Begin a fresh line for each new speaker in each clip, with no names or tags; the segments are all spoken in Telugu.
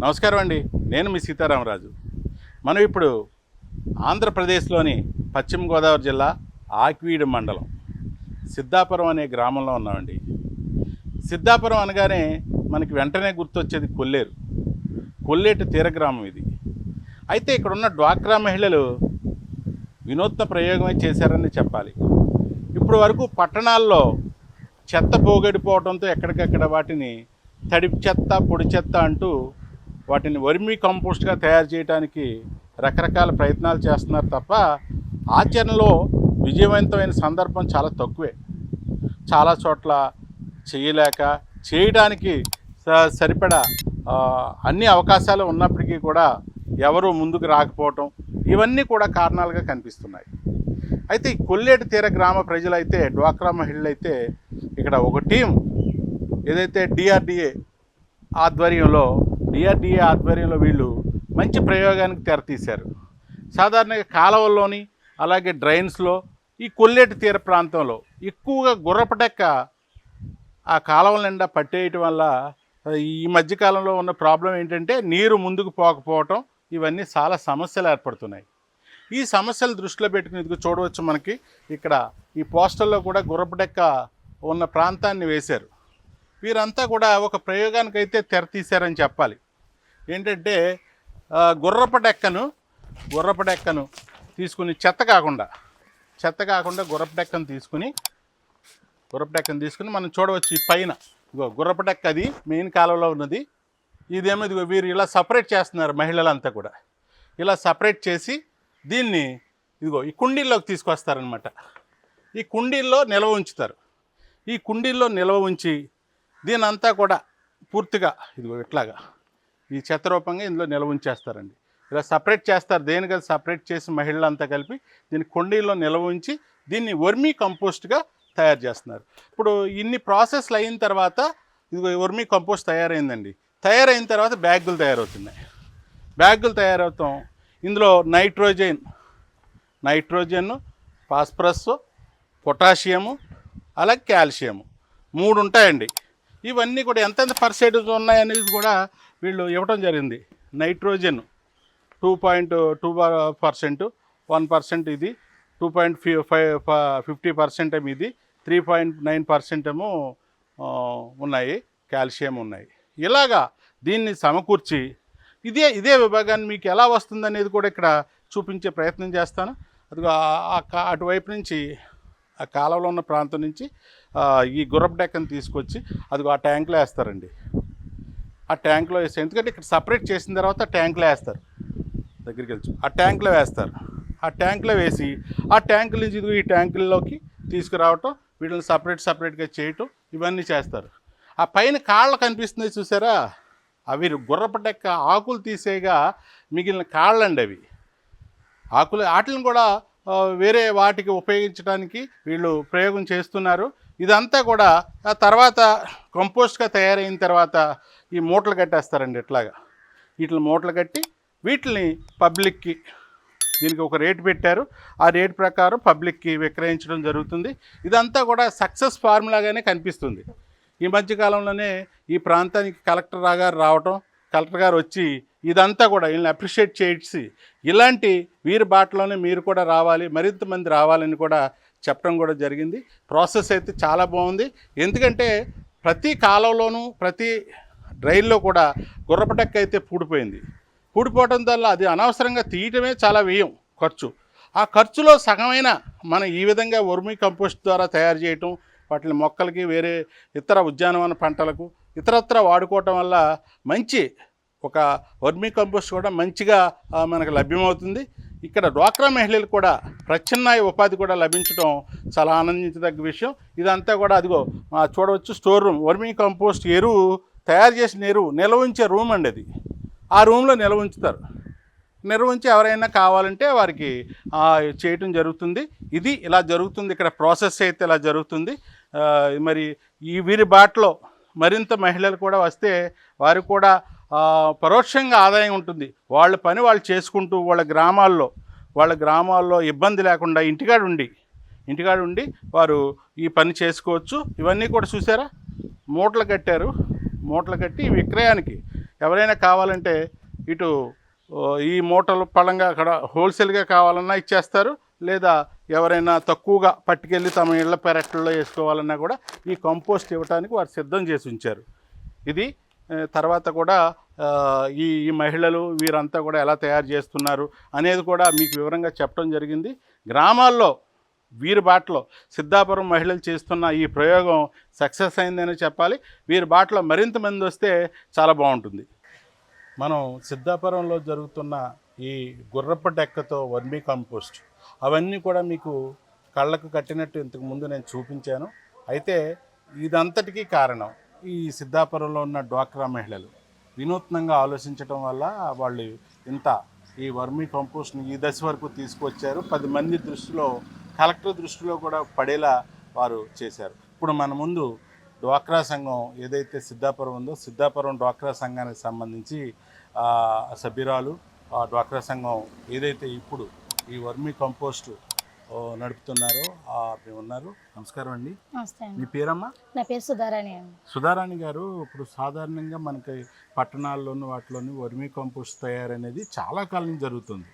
నమస్కారం అండి. నేను మీ సీతారామరాజు. మనం ఇప్పుడు ఆంధ్రప్రదేశ్లోని పశ్చిమ గోదావరి జిల్లా ఆక్వీడు మండలం సిద్ధాపురం అనే గ్రామంలో ఉన్నామండి. సిద్ధాపురం అనగానే మనకి వెంటనే గుర్తొచ్చేది కొల్లేరు. కొల్లేటి తీర గ్రామం ఇది. అయితే ఇక్కడ ఉన్న డ్వాక్రా మహిళలు వినూత్న ప్రయోగమే చేశారని చెప్పాలి. ఇప్పుడు వరకు పట్టణాల్లో చెత్త పోగడిపోవడంతో ఎక్కడికక్కడ వాటిని తడి చెత్త పొడి చెత్త అంటూ వాటిని వర్మీ కంపోస్ట్గా తయారు చేయడానికి రకరకాల ప్రయత్నాలు చేస్తున్నారు తప్ప ఆచరణలో విజయవంతమైన సందర్భం చాలా తక్కువే. చాలా చోట్ల చేయలేక చేయడానికి సరిపడా అన్ని అవకాశాలు ఉన్నప్పటికీ కూడా ఎవరు ముందుకు రాకపోవటం ఇవన్నీ కూడా కారణాలుగా కనిపిస్తున్నాయి. అయితే ఈ కొల్లేటి తీర గ్రామ ప్రజలైతే డ్వాక్రా మహిళలైతే ఇక్కడ ఒక టీం ఏదైతే డిఆర్డిఏ ఆధ్వర్యంలో డిఆర్డిఏ ఆధ్వర్యంలో వీళ్ళు మంచి ప్రయోగానికి తెరతీశారు. సాధారణంగా కాలువల్లోని అలాగే డ్రైన్స్లో ఈ కొల్లేటి తీర ప్రాంతంలో ఎక్కువగా గుర్రపటెక్క ఆ కాలువల నిండా పట్టేయటం వల్ల ఈ మధ్యకాలంలో ఉన్న ప్రాబ్లం ఏంటంటే నీరు ముందుకు పోకపోవటం ఇవన్నీ చాలా సమస్యలు ఏర్పడుతున్నాయి. ఈ సమస్యలు దృష్టిలో పెట్టుకుని ఇదిగో చూడవచ్చు మనకి ఇక్కడ ఈ పోస్టర్లో కూడా గుర్రపటెక్క ఉన్న ప్రాంతాన్ని వేశారు. వీరంతా కూడా ఒక ప్రయోగానికి అయితే తెరతీశారని చెప్పాలి. ఏంటంటే ఆ, గుర్రపటెక్కను గుర్రపటెక్కను తీసుకుని చెత్త కాకుండా చెత్త కాకుండా గుర్రపు డెక్కను తీసుకుని గుర్రపటెక్కను తీసుకుని మనం చూడవచ్చు ఈ పైన. ఇగో గుర్రపటెక్క అది మెయిన్ కాలంలో ఉన్నది. ఇదేమో ఇదిగో వీరు ఇలా సపరేట్ చేస్తున్నారు మహిళలంతా కూడా. ఇలా సపరేట్ చేసి దీన్ని ఇదిగో ఈ కుండీల్లోకి తీసుకొస్తారనమాట ఈ కుండీల్లో నిల్వ ఉంచుతారు. ఈ కుండీల్లో నిల్వ ఉంచి దీనంతా కూడా పూర్తిగా ఇదిగో ఇట్లాగా ఈ చెత్త రూపంగా ఇందులో నిల్వ ఉంచేస్తారండి. ఇలా సపరేట్ చేస్తారు. దేనికది సపరేట్ చేసి మహిళలంతా కలిపి దీన్ని కొండీల్లో నిల్వ ఉంచి దీన్ని వర్మీ కంపోస్ట్గా తయారు చేస్తున్నారు. ఇప్పుడు ఇన్ని ప్రాసెస్లు అయిన తర్వాత ఇది వర్మీ కంపోస్ట్ తయారైందండి. తయారైన తర్వాత బ్యాగులు తయారవుతున్నాయి. బ్యాగులు తయారవుతాం. ఇందులో నైట్రోజన్ నైట్రోజన్ ఫాస్ఫరస్ పొటాషియము అలాగే కాల్షియము మూడు ఉంటాయండి. ఇవన్నీ కూడా ఎంతెంత పర్సెంటేజ్ ఉన్నాయనేది కూడా వీళ్ళు ఇవ్వటం జరిగింది. Nitrogen two point two percent one percent ఇది two point five fifty percent ఏమో ఇది త్రీ పాయింట్ నైన్ పర్సెంట్ ఏమో ఉన్నాయి కాల్షియం ఉన్నాయి. ఇలాగా దీన్ని సమకూర్చి ఇదే ఇదే విభాగాన్ని మీకు ఎలా వస్తుందనేది కూడా ఇక్కడ చూపించే ప్రయత్నం చేస్తాను. అదిగో అటువైపు నుంచి ఆ కాలంలో ఉన్న ప్రాంతం నుంచి ఈ గుర్రపు డెక్కను తీసుకొచ్చి అదిగో ఆ ట్యాంక్లో వేస్తారండి. ఆ ట్యాంక్లో వేస్తారు ఎందుకంటే ఇక్కడ సపరేట్ చేసిన తర్వాత ట్యాంక్లో వేస్తారు. దగ్గరికి వెళ్ళచ్చు ఆ ట్యాంక్లో వేస్తారు. ఆ ట్యాంక్లో వేసి ఆ ట్యాంకుల నుంచి ఈ ట్యాంకుల్లోకి తీసుకురావటం వీటిని సపరేట్ సపరేట్గా చేయటం ఇవన్నీ చేస్తారు. ఆ పైన కాళ్ళు కనిపిస్తుంది చూసారా? అవి గుర్రపటెక్క ఆకులు తీసేగా మిగిలిన కాళ్ళండి అవి. ఆకులు వాటిని కూడా వేరే వాటికి ఉపయోగించడానికి వీళ్ళు ప్రయోగం చేస్తున్నారు. ఇదంతా కూడా ఆ తర్వాత కంపోస్ట్గా తయారైన తర్వాత ఈ మూటలు కట్టేస్తారండి ఇట్లాగా. వీటిని మూటలు కట్టి వీటిని పబ్లిక్కి దీనికి ఒక రేటు పెట్టారు. ఆ రేట్ ప్రకారం పబ్లిక్కి విక్రయించడం జరుగుతుంది. ఇదంతా కూడా సక్సెస్ ఫార్ములాగానే కనిపిస్తుంది. ఈ మధ్యకాలంలోనే ఈ ప్రాంతానికి కలెక్టర్ గారు రావటం కలెక్టర్ గారు వచ్చి ఇదంతా కూడా వీళ్ళని అప్రిషియేట్ చేసి ఇలాంటి వీరి బాటలోనే మీరు కూడా రావాలి మరింత మంది రావాలని కూడా చెప్పడం కూడా జరిగింది. ప్రాసెస్ అయితే చాలా బాగుంది. ఎందుకంటే ప్రతి కాలంలోనూ ప్రతి రైల్లో కూడా గుర్రపటక్క అయితే పూడిపోయింది. పూడిపోవడం వల్ల అది అనవసరంగా తీయటమే చాలా వ్యయం ఖర్చు. ఆ ఖర్చులో సగమైన మనం ఈ విధంగా వర్మీ కంపోస్ట్ ద్వారా తయారు చేయటం వాటిని మొక్కలకి వేరే ఇతర ఉద్యానవన పంటలకు ఇతరత్ర వాడుకోవటం వల్ల మంచి ఒక వర్మీ కంపోస్ట్ కూడా మంచిగా మనకు లభ్యమవుతుంది. ఇక్కడ డ్వాక్రా మహిళలు కూడా ప్రత్యామ్నాయ ఉపాధి కూడా లభించడం చాలా ఆనందించదగ్గ విషయం. ఇదంతా కూడా అదిగో చూడవచ్చు స్టోర్ రూమ్. వర్మీ కంపోస్ట్ ఎరువు తయారు చేసిన ఎరువు నిల్వ ఉంచే రూమ్ అండి అది. ఆ రూమ్లో నిల్వ ఉంచుతారు నిర్వహించి ఎవరైనా కావాలంటే వారికి చేయటం జరుగుతుంది. ఇది ఇలా జరుగుతుంది. ఇక్కడ ప్రాసెస్ అయితే ఇలా జరుగుతుంది. మరి ఈ వీరి బాటలో మరింత మహిళలు కూడా వస్తే వారు కూడా పరోక్షంగా ఆదాయం ఉంటుంది. వాళ్ళ పని వాళ్ళు చేసుకుంటూ వాళ్ళ గ్రామాల్లో వాళ్ళ గ్రామాల్లో ఇబ్బంది లేకుండా ఇంటికాడ ఉండి ఇంటికాడ ఉండి వారు ఈ పని చేసుకోవచ్చు. ఇవన్నీ కూడా చూసారా? మూటలు కట్టారు. మూటలు కట్టి విక్రయానికి ఎవరైనా కావాలంటే ఇటు ఈ మూటలు పళంగా అక్కడ హోల్సేల్గా కావాలన్నా ఇచ్చేస్తారు. లేదా ఎవరైనా తక్కువగా పట్టుకెళ్ళి తమ ఇళ్ళ పెరట్లలో వేసుకోవాలన్నా కూడా ఈ కంపోస్ట్ ఇవ్వడానికి వారు సిద్ధం చేసి ఉంచారు. ఇది తర్వాత కూడా ఈ ఈ మహిళలు వీరంతా కూడా ఎలా తయారు చేస్తున్నారు అనేది కూడా మీకు వివరంగా చెప్పడం జరిగింది. గ్రామాల్లో వీరి బాటలో సిద్ధాపురం మహిళలు చేస్తున్న ఈ ప్రయోగం సక్సెస్ అయిందని చెప్పాలి. వీరి బాటలో మరింత మంది వస్తే చాలా బాగుంటుంది. మనం సిద్ధాపురంలో జరుగుతున్న ఈ గుర్రప్ప డెక్కతో వర్మీ కంపోస్ట్ అవన్నీ కూడా మీకు కళ్ళకు కట్టినట్టు ఇంతకు ముందు నేను చూపించాను. అయితే ఇదంతటికీ కారణం ఈ సిద్ధాపురంలో ఉన్న డ్వాక్రా మహిళలు. వినూత్నంగా ఆలోచించడం వల్ల వాళ్ళు ఇంత ఈ వర్మీ కంపోస్ట్ని ఈ దశ వరకు తీసుకొచ్చారు. పది మంది దృష్టిలో కలెక్టర్ దృష్టిలో కూడా పడేలా వారు చేశారు. ఇప్పుడు మన ముందు డ్వాక్రా సంఘం ఏదైతే సిద్ధాపురం ఉందో సిద్ధాపురం డ్వాక్రా సంఘానికి సంబంధించి సభ్యురాలు ఆ డ్వాక్రా సంఘం ఏదైతే ఇప్పుడు ఈ వర్మీ కంపోస్ట్ నడుపుతున్నారో ఉన్నారు. నమస్కారం అండి. మీ పేరమ్మా?
నా పేరు సుధారాణి అండి.
సుధారాణి గారు ఇప్పుడు సాధారణంగా మనకి పట్టణాల్లోని వాటిలోని వర్మీ కంపోస్ట్ తయారనేది చాలా కాలం జరుగుతుంది.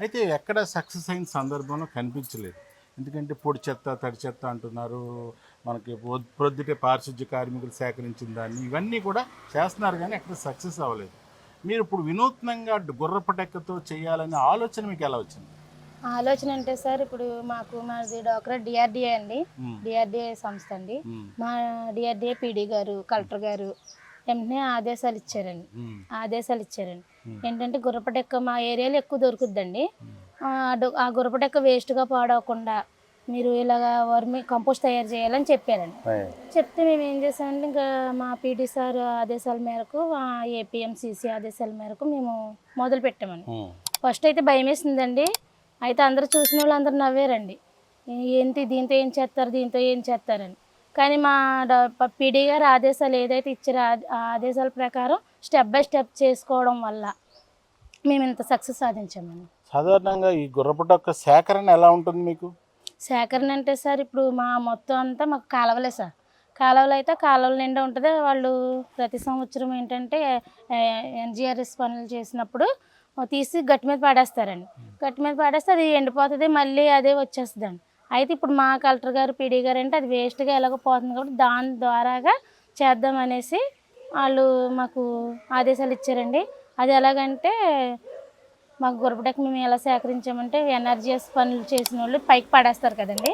అయితే ఎక్కడ సక్సెస్ అయిన సందర్భంలో కనిపించలేదు ఎందుకంటే పొడి చెత్త తడి చెత్త అంటున్నారు మనకి ప్రొద్దుటే పారిశుద్ధ్య కార్మికులు సేకరించిన దాన్ని ఇవన్నీ కూడా చేస్తున్నారు కానీ ఎక్కడ సక్సెస్ అవ్వలేదు మీరు ఇప్పుడు వినూత్నంగా గుర్రపటెక్కతో చేయాలనే ఆలోచన మీకు ఎలా వచ్చింది
ఆలోచన అంటే సార్ ఇప్పుడు మాకు మాది డాక్టర్ డిఆర్డిఏ అండి. డిఆర్డిఏ సంస్థ అండి. మా డిఆర్డిఏ పీడీ గారు కలెక్టర్ గారు వెంటనే ఆదేశాలు ఇచ్చారండి. ఆదేశాలు ఇచ్చారండి. ఏంటంటే గుర్రపటెక్క మా ఏరియాలో ఎక్కువ దొరుకుద్దండి. ఆ డు- ఆ గుర్రపటెక్క వేస్ట్గా పాడవకుండా మీరు ఇలాగా వర్మి కంపోస్ట్ తయారు చేయాలని చెప్పారండి. చెప్తే మేము ఏం చేసామంటే ఇంకా మా పీటీ సార్ ఆదేశాల మేరకు ఏపీఎంసీసీ ఆదేశాల మేరకు మేము మొదలు పెట్టామండి. ఫస్ట్ అయితే భయం వేసిందండి. అయితే అందరూ చూసిన వాళ్ళు అందరూ నవ్వారండి ఏంటి దీంతో ఏం చేస్తారు దీంతో ఏం చేస్తారని. కానీ మా పీడీ గారు ఆదేశాలు ఏదైతే ఇచ్చారో ఆదేశాల ప్రకారం స్టెప్ బై స్టెప్ చేసుకోవడం వల్ల మేము ఇంత సక్సెస్ సాధించామండి
సాధారణంగా ఈ గుర్రపటెక్క సేకరణ ఎలా ఉంటుంది మీకు?
సేకరణ అంటే సార్ ఇప్పుడు మా మొత్తం అంతా మాకు కాలువలే సార్. కాలువలు అయితే కాలువల నిండా ఉంటుంది. వాళ్ళు ప్రతి సంవత్సరం ఏంటంటే ఎన్జిఆర్ఎస్ పనులు చేసినప్పుడు తీసి గట్టి మీద పడేస్తారండి. గట్టి మీద పడేస్తే అది ఎండిపోతుంది మళ్ళీ అదే వచ్చేస్తుందండి. అయితే ఇప్పుడు మా కలెక్టర్ గారు పీడీ గారు అంటే అది వేస్ట్గా ఎలాగో పోతుంది కాబట్టి దాని ద్వారాగా చేద్దామనేసి వాళ్ళు మాకు ఆదేశాలు ఇచ్చారండి. అది ఎలాగంటే మాకు గురపడక మేము ఎలా సేకరించామంటే ఎనర్జీఎస్ పనులు చేసిన వాళ్ళు పైకి పడేస్తారు కదండి.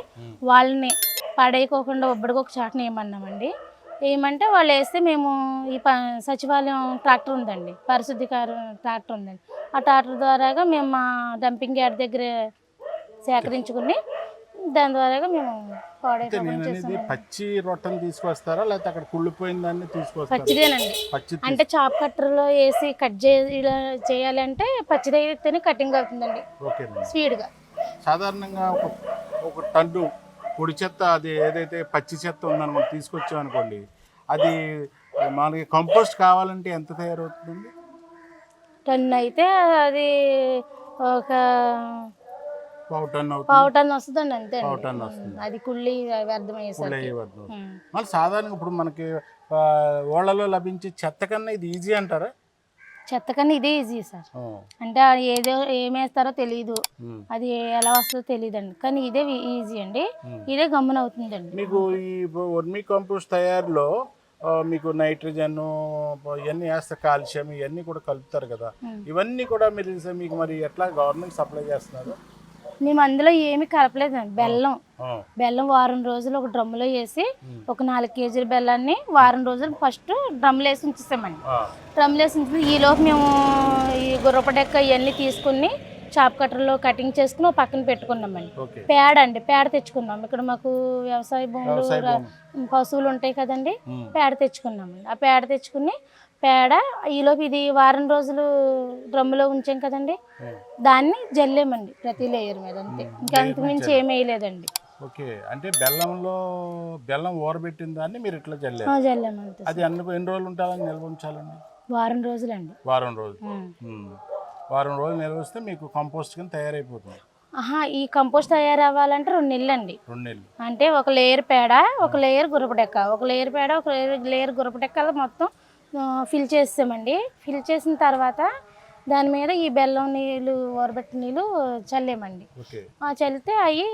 వాళ్ళని పడేయకోకుండా ఒబ్బడికి ఒక చాటని వేయమన్నామండి ఏమంటే వాళ్ళు వేస్తే మేము ఈ ప సచివాలయం ట్రాక్టర్ ఉందండి. పరిశుద్ధి ట్రాక్టర్ ఉందండి. ఆ ట్రాక్టర్ ద్వారాగా మేము మా డంపింగ్ యార్డ్ దగ్గర సేకరించుకుని దాని ద్వారాగా మేము
నేను అనేది పచ్చి రొట్టెని తీసుకొస్తారా? లేకపోతే అక్కడ కుళ్ళిపోయిన దాన్ని తీసుకొస్తారా?
పచ్చిదేనండి.
పచ్చి తీ-
అంటే చాప్ కట్టర్లో వేసి కట్ చేయాలి ఇలా చేయాలంటే పచ్చిదైతేనే కటింగ్ అవుతుందండి.
ఓకేనండి
స్పీడ్గా.
సాధారణంగా ఒక ఒక టన్ను పొడి చెత్త అది ఏదైతే పచ్చి చెత్త ఉందని మనం తీసుకొచ్చాం అనుకోండి అది మనకి కంపోస్ట్ కావాలంటే ఎంత తయారవుతుంది
టన్ అయితే అది ఒక
పావు అవుతుంది.
పావు టన్ వస్తుందండి అంతే
పావు వస్తుంది.
అది కుళ్ళి వ్యర్థమయ్యేసరికి.
మళ్ళీ సాధారణంగా ఇప్పుడు మనకి ఓళ్ళలో లభించే చెత్త కన్నా ఇది ఈజీ అంటారా?
చెత్త కన్నా ఇదే ఈజీ సార్. అంటే ఏదో ఏమేస్తారో తెలియదు. అది ఎలా వస్తుందో తెలియదండి కానీ ఇదే ఈజీ అండి. ఇదే గమ్మున అవుతుందండి.
మీకు ఈ వర్మీ కంపోస్ట్ తయారీలో మీకు నైట్రోజన్ ఇవన్నీ వేస్తే కాల్షియం ఇవన్నీ కూడా కలుపుతారు కదా. ఇవన్నీ కూడా మీరు మీకు మరి ఎట్లా గవర్నమెంట్ సప్లై చేస్తున్నారు?
మేము అందులో ఏమీ కలపలేదండి. బెల్లం. బెల్లం వారం రోజులు ఒక డ్రమ్ములో వేసి. ఒక నాలుగు కేజీల బెల్లాన్ని వారం రోజులు ఫస్ట్ డ్రమ్లో వేసి ఉంచేసామండి డ్రమ్లో వేసి ఉంచి ఈలోపు మేము ఈ గుర్రపడెక్క ఇవన్నీ తీసుకుని చాప్ కట్టర్లో కటింగ్ చేసుకుని పక్కన పెట్టుకున్నామండి. పేడ అండి పేడ తెచ్చుకున్నాం. ఇక్కడ మాకు వ్యవసాయ భూములు. పశువులు ఉంటాయి కదండి. పేడ తెచ్చుకున్నామండి. ఆ పేడ తెచ్చుకుని పేడ ఈలోపు ఇది వారం రోజులు డ్రమ్ములో ఉంచాం కదండి. దాన్ని జల్లేమండి ప్రతి లేయర్ మీద అంతే. ఇంకా అంతకుమించి ఏమీ వేయలేదండి.
ఓకే. అంటే బెల్లంలో బెల్లం ఊరబెట్టిన దాన్ని మీరు ఇట్లా చల్లారు
ఆ, జల్లామంతే
అది అన్ని ఎన్ని రోజులు ఉంటుందని నిల్వ ఉంచాలండి?
వారం రోజులండి.
వారం రోజులు. వారం రోజులు నిల్వ వస్తే మీకు కంపోస్ట్ కింద తయారైపోతుంది.
ఆహా ఈ కంపోస్ట్ తయారవ్వాలంటే రెండు నెలలు అండి
రెండు నెలలు.
అంటే ఒక లేయర్ పేడ ఒక లేయర్ గురపడెక్క ఒక లేయర్ పేడ ఒక లేయర్ గురపడెక్కలు మొత్తం ఫిల్ చేసామండి ఫిల్ చేసిన తర్వాత దాని మీద ఈ బెల్లం నీళ్ళు ఊరబెట్టిన నీళ్ళు చల్లేమండి. చల్లితే అవి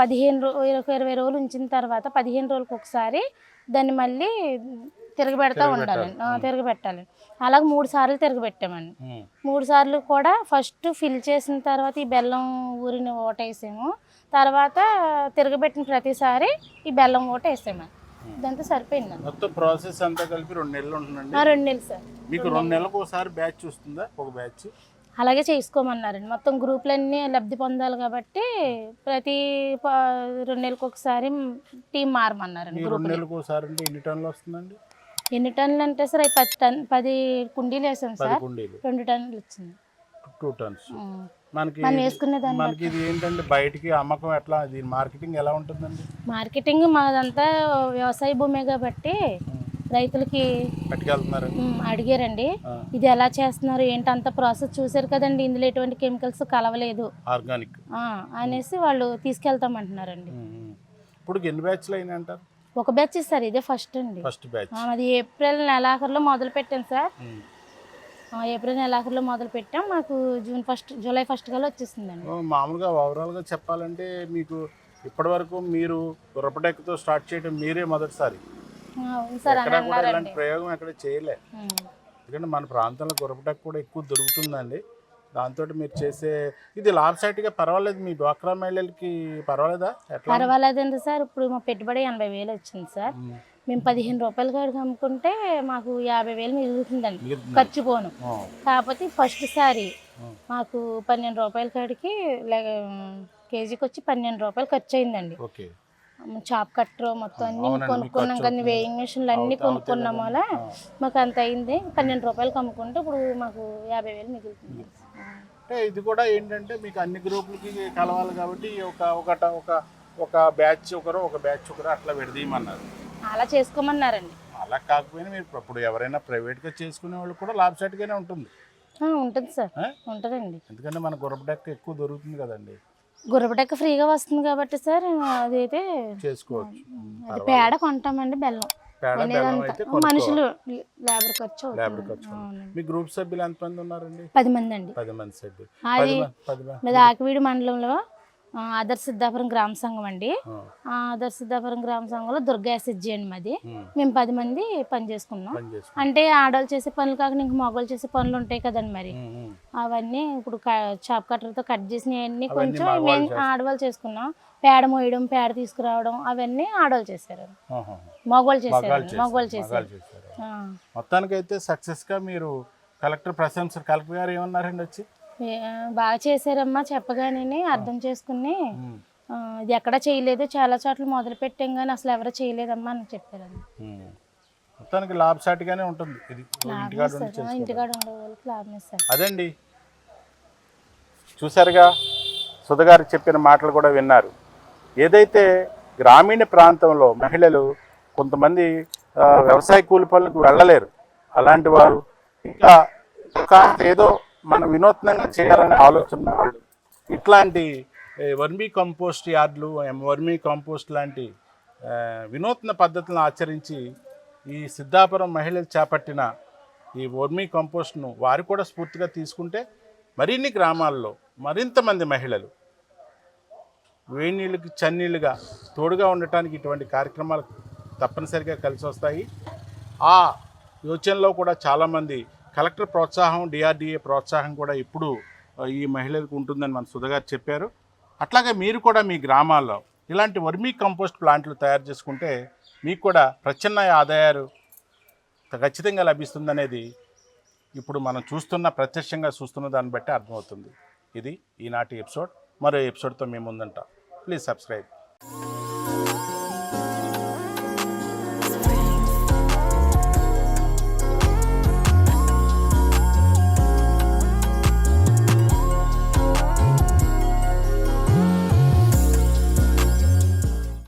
పదిహేను రో ఇరవై రోజులు ఉంచిన తర్వాత పదిహేను రోజులకు ఒకసారి దాన్ని మళ్ళీ తిరగబెడతా ఉండాలి తిరగబెట్టాలి. అలాగే మూడు సార్లు తిరగబెట్టామండి. మూడు సార్లు కూడా ఫస్ట్ ఫిల్ చేసిన తర్వాత ఈ బెల్లం ఊరిని ఓటేసాము తర్వాత తిరగబెట్టిన ప్రతిసారి ఈ బెల్లం ఓట వేసాము. ఇదంతా సరిపోయిందండి
మొత్తం ప్రాసెస్ అంతా కలిపి రెండు నెలలు ఉంటుందండి.
ఆ, రెండు నెలలు సార్.
మీకు రెండు నెలలకు ఒకసారి బ్యాచ్ వస్తుందా? ఒక బ్యాచ్.
అలాగే చేసుకోమన్నారండి. మొత్తం గ్రూపులన్నీ లబ్ధి పొందాలి కాబట్టి ప్రతి రెండు నెలలకు ఒకసారి టీం మారమన్నారండి
రెండు నెలలకు ఒకసారి అంటే ఎన్ని టన్నులు వస్తుందండి?
ఎన్ని టన్నులు అంటే సార్ పది టన్ పది కుండీలు వేసాం సార్. రెండు టన్నులు వచ్చింది
టూ టన్స్. మనకి
మనం వేసుకునే దాన్ని
మనకి ఇది ఏంటంటే బయటికి అమ్మకం ఎట్లా? దీని మార్కెటింగ్ ఎలా ఉంటుందండి?
మార్కెటింగ్ మాదంతా వ్యవసాయ భూమే కాబట్టి రైతులకి
పట్టుకెళ్తున్నారు
అడిగారండి. ఇది ఎలా చేస్తున్నారు? ఏంటి అంత ప్రాసెస్ చూసారు కదండి. ఇందులో ఎటువంటి కెమికల్స్ కలవలేదు.
ఆర్గానిక్.
అనేసి వాళ్ళు తీసుకెళ్తామంటున్నారండి.
ఇప్పుడు ఎన్ని బ్యాచ్లు అయినాయి అంటారు
ఒక బ్యాచ్ సార్ ఇదే ఫస్ట్ అండి.
First batch.
అది ఏప్రిల్ నెలాఖరులో మొదలు పెట్టాం సార్ ఏప్రిల్ నెలాఖరులో మొదలు పెట్టాం. మాకు జూన్ ఫస్ట్ జూలై ఫస్ట్ కల్లా వచ్చేసిందండి.
మామూలుగా ఓవరాల్గా చెప్పాలంటే మీకు ఇప్పటివరకు మీరు గుర్రపటెక్కతో స్టార్ట్ చేయడం మీరే మొదటిసారి. ఇలాంటి ప్రయోగం ఎక్కడ చేయలే. ఎందుకంటే మన ప్రాంతంలో గుర్రపటెక్క కూడా ఎక్కువ దొరుకుతుందండి. దాంతో మీరు చేసే ఇది లాభసాటిగా పర్వాలేదు. మీ డ్వాక్రా మహిళలకి పర్వాలేదా? ఎట్లా
పర్వాలేదండి సార్. ఇప్పుడు మా పెట్టుబడి ఎనభై వేలు వచ్చింది సార్. మేము పదిహేను రూపాయల కాడికి అమ్ముకుంటే మాకు యాభై వేలు మిగులుతుందండి.
మిగులుతుంది.
ఖర్చు పోను. కాకపోతే ఫస్ట్ సారి. మాకు పన్నెండు రూపాయల కాడికి కేజీకి వచ్చి పన్నెండు రూపాయలు ఖర్చు అయిందండి చాప్ కట్టర్ మొత్తం అన్ని కొనుక్కున్నాం కానీ వేయింగ్ మిషన్లు అన్ని కొనుక్కున్నాం
కదండి.
మాకు అంత అయింది. పన్నెండు రూపాయలకి అమ్ముకుంటే ఇప్పుడు మాకు యాభై వేలు మిగులుతుంది.
అంటే ఇది కూడా ఏంటంటే మీకు అన్ని గ్రూపులకి కలవాలి కాబట్టి ఒక ఒకట ఒక ఒక బ్యాచ్ ఒకరు ఒక బ్యాచ్ ఒకరు అట్లా విడదీయమన్నారు
అలా చేసుకోమన్నారండి.
అలా కాకపోయినా మీరు ఇప్పుడు ఎవరైనా ప్రైవేట్గా చేసుకునే వాళ్ళు కూడా లాభసాటిగానే ఉంటుంది.
ఉంటుంది సార్? ఉంటుందండి.
ఎందుకంటే మన గుర్రపడెక్క ఎక్కువ దొరుకుతుంది కదండి.
గుర్రపటెక్క ఫ్రీగా వస్తుంది కాబట్టి సార్ అదైతే
చేసుకోవచ్చు.
పేడ కొంటామండి బెల్లం. మనుషులు లేబర్ ఖర్చు.
లేబర్ ఖర్చు. మీ గ్రూప్ సభ్యులు ఎంతమంది ఉన్నారండి?
పది మంది అండి.
పది మంది సభ్యులు.
అది
మీద
ఆకివీడి మండలంలో ఆ, ఆదర్శ సిద్ధాపురం గ్రామ సంఘం అండి.
ఆ,
ఆ ఆదర్శ సిద్ధాపురం గ్రామ సంఘంలో దుర్గా ఎస్ఎస్జి అండి మాది. మేము పది మంది పని చేసుకున్నాం. అంటే ఆడవాళ్ళు చేసే పనులు కాకుండా ఇంక మగవాళ్ళు చేసే పనులు ఉంటాయి కదండి మరి. అవన్నీ ఇప్పుడు చాప్ కట్టర్తో కట్ చేసినవన్నీ కొంచెం మేము. ఆడవాళ్ళు చేసుకున్నాం. పేడ మోయడం పేడ తీసుకురావడం అవన్నీ ఆడవాళ్ళు చేశారు. మగవాళ్ళు చేశారు. మగవాళ్ళు చేశారు.
మొత్తానికైతే సక్సెస్గా మీరు కలెక్టర్ ప్రశంస కలెక్టర్ గారు ఏమన్నారండి వచ్చి?
బాగా చేశారమ్మా చెప్పగానే అర్థం చేసుకుని ఇది ఎక్కడ చేయలేదు చాలా చోట్ల మొదలు పెట్టాం కానీ అసలు ఎవరు చేయలేదమ్మా అని చెప్పారండి
ఉమ్. మొత్తానికి లాభసాటిగానే ఉంటుంది. ఇది ఇంటికాడ ఉండి
సార్
చేసుకోవడం.
ఇంటికాడ ఉండే వాళ్ళకి లాభమే సార్
అదండి? చూశారుగా సుధగారు చెప్పిన మాటలు కూడా విన్నారు. ఏదైతే గ్రామీణ ప్రాంతంలో మహిళలు కొంతమంది వ్యవసాయ కూలి పనులకు వెళ్ళలేరు అలాంటి వారు ఇంకా ఏదో మనం వినూత్నంగా చేయాలనే ఆలోచన వాళ్ళు. ఇట్లాంటి వర్మీ కంపోస్ట్ యార్డ్లు వర్మీ కంపోస్ట్ లాంటి వినూత్న పద్ధతులను ఆచరించి ఈ సిద్ధాపురం మహిళలు చేపట్టిన ఈ వర్మీ కంపోస్ట్ను వారు కూడా స్ఫూర్తిగా తీసుకుంటే మరిన్ని గ్రామాల్లో మరింతమంది మహిళలు వేడి చన్నీళ్ళుగా తోడుగా ఉండటానికి ఇటువంటి కార్యక్రమాలు తప్పనిసరిగా కలిసి వస్తాయి ఆ యోచనలో కూడా చాలామంది కలెక్టర్ ప్రోత్సాహం డిఆర్డిఏ ప్రోత్సాహం కూడా ఇప్పుడు ఈ మహిళలకు ఉంటుందని మన సుధగారు చెప్పారు. అట్లాగే మీరు కూడా మీ గ్రామాల్లో ఇలాంటి వర్మీ కంపోస్ట్ ప్లాంట్లు తయారు చేసుకుంటే మీకు కూడా ప్రత్యామ్నాయ ఆదాయాలు ఖచ్చితంగా లభిస్తుందనేది ఇప్పుడు మనం చూస్తున్న ప్రత్యక్షంగా చూస్తున్న దాన్ని బట్టి అర్థమవుతుంది. ఇది ఈనాటి ఎపిసోడ్. మరో ఎపిసోడ్తో మేము ముందంట. Please subscribe.